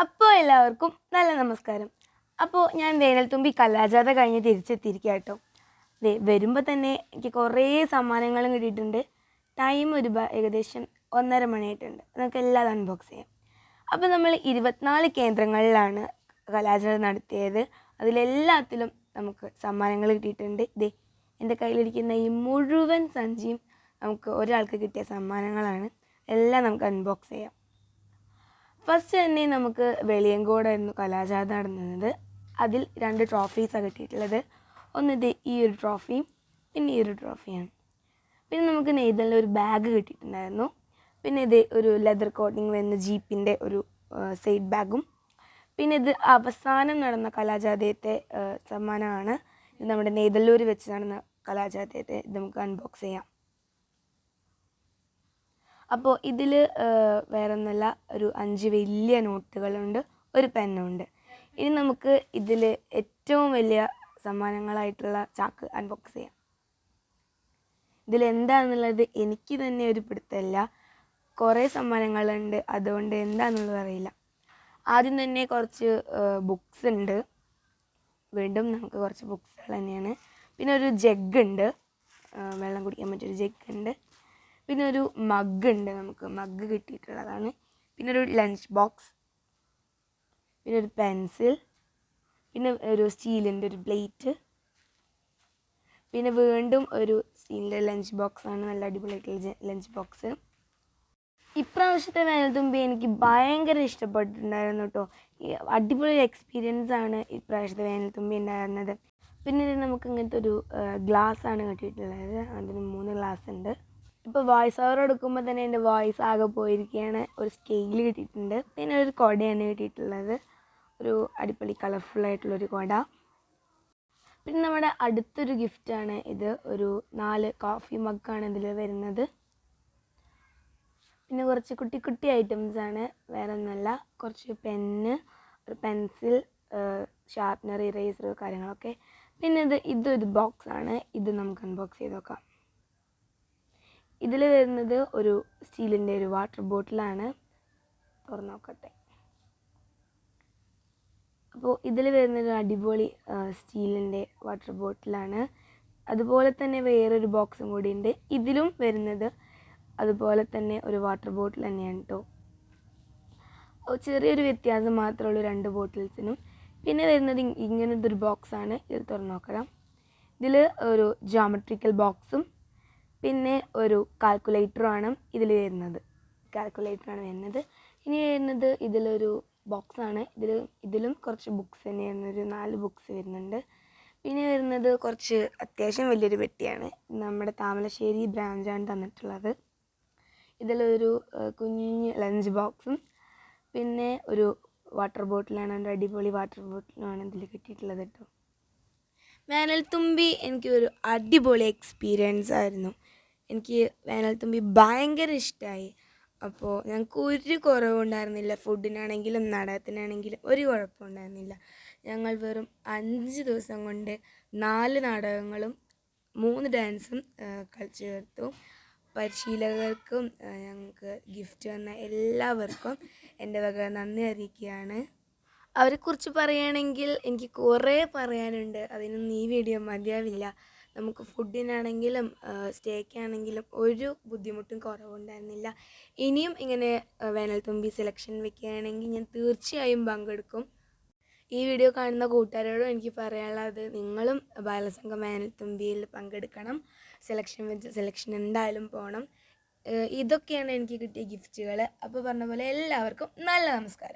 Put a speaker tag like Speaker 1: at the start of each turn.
Speaker 1: അപ്പോൾ എല്ലാവർക്കും നല്ല നമസ്കാരം. അപ്പോൾ ഞാൻ വേനൽത്തുമ്പി കലാജാത കഴിഞ്ഞ് തിരിച്ചെത്തിയിരിക്കുക കേട്ടോ അതെ വരുമ്പോൾ തന്നെ എനിക്ക് കുറേ സമ്മാനങ്ങളും കിട്ടിയിട്ടുണ്ട്. ടൈം ഒരു ഏകദേശം ഒന്നര മണിയായിട്ടുണ്ട്. നമുക്ക് എല്ലാം അൺബോക്സ് ചെയ്യാം. അപ്പോൾ നമ്മൾ ഇരുപത്തിനാല് കേന്ദ്രങ്ങളിലാണ് കലാജാത നടത്തിയത്. അതിലെല്ലാത്തിലും നമുക്ക് സമ്മാനങ്ങൾ കിട്ടിയിട്ടുണ്ട്. ഇതേ എന്റെ കയ്യിലിരിക്കുന്ന ഈ മുഴുവൻ സഞ്ചിയും നമുക്ക് ഒരാൾക്ക് കിട്ടിയ സമ്മാനങ്ങളാണ്. എല്ലാം നമുക്ക് അൺബോക്സ് ചെയ്യാം. ഫസ്റ്റ് തന്നെ നമുക്ക് വെളിയങ്കോടായിരുന്നു കലാജാഥ നടന്നത് അതിൽ രണ്ട് ട്രോഫീസാണ് കിട്ടിയിട്ടുള്ളത്. ഒന്ന് ഇത് ഈ ഒരു ട്രോഫിയും പിന്നെ ഈ ഒരു ട്രോഫിയാണ് പിന്നെ നമുക്ക് നെയ്തലിന്റെ ഒരു ബാഗ് കിട്ടിയിട്ടുണ്ടായിരുന്നു. പിന്നെ ഇത് ഒരു ലെതർ കോട്ടിങ് വരുന്ന ജീപ്പിന്റെ ഒരു സൈഡ് ബാഗും പിന്നെ ഇത് അവസാനം നടന്ന കലാജാഥയത്തെ സമ്മാനമാണ്. ഇത് നമ്മുടെ നെയ്തല്ലൂർ വെച്ച് നടന്ന കലാജാഥയത്തെ ഇത് നമുക്ക് അൺബോക്സ് ചെയ്യാം. അപ്പോൾ ഇതിൽ വേറെ ഒന്നല്ല ഒരു അഞ്ച് വലിയ നോട്ടുകളുണ്ട് ഒരു പെന്നുണ്ട് ഇനി നമുക്ക് ഇതിൽ ഏറ്റവും വലിയ സമ്മാനങ്ങളായിട്ടുള്ള ചാക്ക് അൺബോക്സ് ചെയ്യാം. ഇതിൽ എന്താണെന്നുള്ളത് എനിക്ക് തന്നെ ഒരു പിടുത്തമില്ല കുറേ സമ്മാനങ്ങളുണ്ട് അതുകൊണ്ട് എന്താണെന്നുള്ളത് അറിയില്ല. ആദ്യം തന്നെ കുറച്ച് ബുക്സ് ഉണ്ട്. വീണ്ടും നമുക്ക് കുറച്ച് ബുക്സുകൾ തന്നെയാണ്. പിന്നെ ഒരു ജഗ് ഉണ്ട്. വെള്ളം കുടിക്കാൻ പറ്റിയൊരു ജഗ് ഉണ്ട്. പിന്നെ ഒരു മഗ് ഉണ്ട് നമുക്ക്. മഗ് കിട്ടിയിട്ടുള്ളതാണ്. പിന്നെ ഒരു ലഞ്ച് ബോക്സ് പിന്നെ ഒരു പെൻസിൽ പിന്നെ ഒരു സ്റ്റീലിന്റെ ഒരു പ്ലേറ്റ് പിന്നെ വീണ്ടും ഒരു സ്റ്റീലിന്റെ ലഞ്ച് ബോക്സ് ആണ്. നല്ല അടിപൊളിയായിട്ടുള്ള ലഞ്ച് ബോക്സ് ഇപ്രാവശ്യത്തെ വേനൽത്തുമ്പി എനിക്ക് ഭയങ്കര ഇഷ്ടപ്പെട്ടിട്ടുണ്ടായിരുന്നു കേട്ടോ അടിപൊളി എക്സ്പീരിയൻസ് ആണ് ഇപ്രാവശ്യത്തെ വേനൽത്തുമ്പി ഉണ്ടായിരുന്നത്. പിന്നെ നമുക്ക് ഇങ്ങനത്തെ ഒരു ഗ്ലാസ് ആണ് കിട്ടിയിട്ടുള്ളത്. അതിന് മൂന്ന് ഗ്ലാസ് ഉണ്ട്. ഇപ്പോൾ വോയിസ് ഓവർ എടുക്കുമ്പോൾ തന്നെ എന്റെ വോയിസ് ആകെ പോയിരിക്കുകയാണ് ഒരു സ്കെയിൽ കിട്ടിയിട്ടുണ്ട്. പിന്നെ ഒരു കുടയാണ് കിട്ടിയിട്ടുള്ളത്. ഒരു അടിപൊളി കളർഫുൾ ആയിട്ടുള്ളൊരു കുട. പിന്നെ നമ്മുടെ അടുത്തൊരു ഗിഫ്റ്റാണ് ഇത്. ഒരു നാല് കോഫി മഗ്ഗാണ് ഇതിൽ വരുന്നത്. പിന്നെ കുറച്ച് കുട്ടി കുട്ടി ഐറ്റംസ് ആണ്. വേറെ ഒന്നുമല്ല കുറച്ച് പെന്ന് ഒരു പെൻസിൽ ഷാർപ്നർ ഇറേസർ കാര്യങ്ങളൊക്കെ. പിന്നെ ഇത് ഇതൊരു ബോക്സാണ് ഇത് നമുക്ക് അൺബോക്സ് ചെയ്ത് നോക്കാം ഇതിൽ വരുന്നത് ഒരു സ്റ്റീലിന്റെ ഒരു വാട്ടർ ബോട്ടിലാണ്. തുറന്നു നോക്കട്ടെ. അപ്പോൾ ഇതിൽ വരുന്നൊരു അടിപൊളി സ്റ്റീലിന്റെ വാട്ടർ ബോട്ടിലാണ്. അതുപോലെ തന്നെ വേറൊരു ബോക്സും കൂടി ഉണ്ട്. ഇതിലും വരുന്നത് അതുപോലെ തന്നെ ഒരു വാട്ടർ ബോട്ടിൽ തന്നെയാണ് കേട്ടോ ചെറിയൊരു വ്യത്യാസം മാത്രമേ ഉള്ളൂ രണ്ട് ബോട്ടിൽസിനും. പിന്നെ വരുന്നത് ഇങ്ങനത്തെ ഒരു ബോക്സാണ്. ഇത് തുറന്നു നോക്കണം. ഇതിൽ ഒരു ജോമെട്രിക്കൽ ബോക്സും പിന്നെ ഒരു കാൽക്കുലേറ്ററുമാണ് ഇതിൽ വരുന്നത്. കാൽക്കുലേറ്ററാണ് വരുന്നത്. ഇനി വരുന്നത് ഇതിലൊരു ബോക്സാണ് ഇതിൽ ഇതിലും കുറച്ച് ബുക്സ് തന്നെ ഒരു നാല് ബുക്സ് വരുന്നുണ്ട്. പിന്നെ വരുന്നത് കുറച്ച് അത്യാവശ്യം വലിയൊരു പെട്ടിയാണ്. നമ്മുടെ താമരശ്ശേരി ബ്രാഞ്ചാണ് തന്നിട്ടുള്ളത്. ഇതിലൊരു കുഞ്ഞ് ലഞ്ച് ബോക്സും പിന്നെ ഒരു വാട്ടർ ബോട്ടിലാണ് ഒരു അടിപൊളി വാട്ടർ ബോട്ടിലുമാണ് ഇതിൽ കിട്ടിയിട്ടുള്ളത് കേട്ടോ വേനൽത്തുമ്പി എനിക്കൊരു അടിപൊളി എക്സ്പീരിയൻസ് ആയിരുന്നു. എനിക്ക് വേനൽത്തുമ്പി ഭയങ്കര ഇഷ്ടമായി അപ്പോൾ ഞങ്ങൾക്ക് ഒരു കുറവുണ്ടായിരുന്നില്ല ഫുഡിനാണെങ്കിലും നാടകത്തിനാണെങ്കിലും ഒരു കുഴപ്പമുണ്ടായിരുന്നില്ല ഞങ്ങൾ വെറും അഞ്ച് ദിവസം കൊണ്ട് നാല് നാടകങ്ങളും മൂന്ന് ഡാൻസും കളിച്ചു ചേർത്തു പരിശീലകർക്കും ഞങ്ങൾക്ക് ഗിഫ്റ്റ് തന്ന എല്ലാവർക്കും എന്റെ വക നന്ദി അറിയിക്കുകയാണ്. അവരെക്കുറിച്ച് പറയുകയാണെങ്കിൽ എനിക്ക് കുറേ പറയാനുണ്ട്. അതിനൊന്നും ഈ വീഡിയോ മതിയാവില്ല. നമുക്ക് ഫുഡിനാണെങ്കിലും സ്റ്റേക്കാണെങ്കിലും ഒരു ബുദ്ധിമുട്ടും കുറവുണ്ടായിരുന്നില്ല. ഇനിയും ഇങ്ങനെ വേനൽത്തുമ്പി സെലക്ഷൻ വെക്കുകയാണെങ്കിൽ ഞാൻ തീർച്ചയായും പങ്കെടുക്കും. ഈ വീഡിയോ കാണുന്ന കൂട്ടുകാരോടും എനിക്ക് പറയാനുള്ളത് നിങ്ങളും ബാലസംഘം വേനൽത്തുമ്പിയിൽ പങ്കെടുക്കണം. സെലക്ഷൻ വെച്ച് സെലക്ഷൻ എന്തായാലും പോകണം ഇതൊക്കെയാണ് എനിക്ക് കിട്ടിയ ഗിഫ്റ്റുകൾ അപ്പോൾ പറഞ്ഞ പോലെ എല്ലാവർക്കും നല്ല നമസ്കാരം.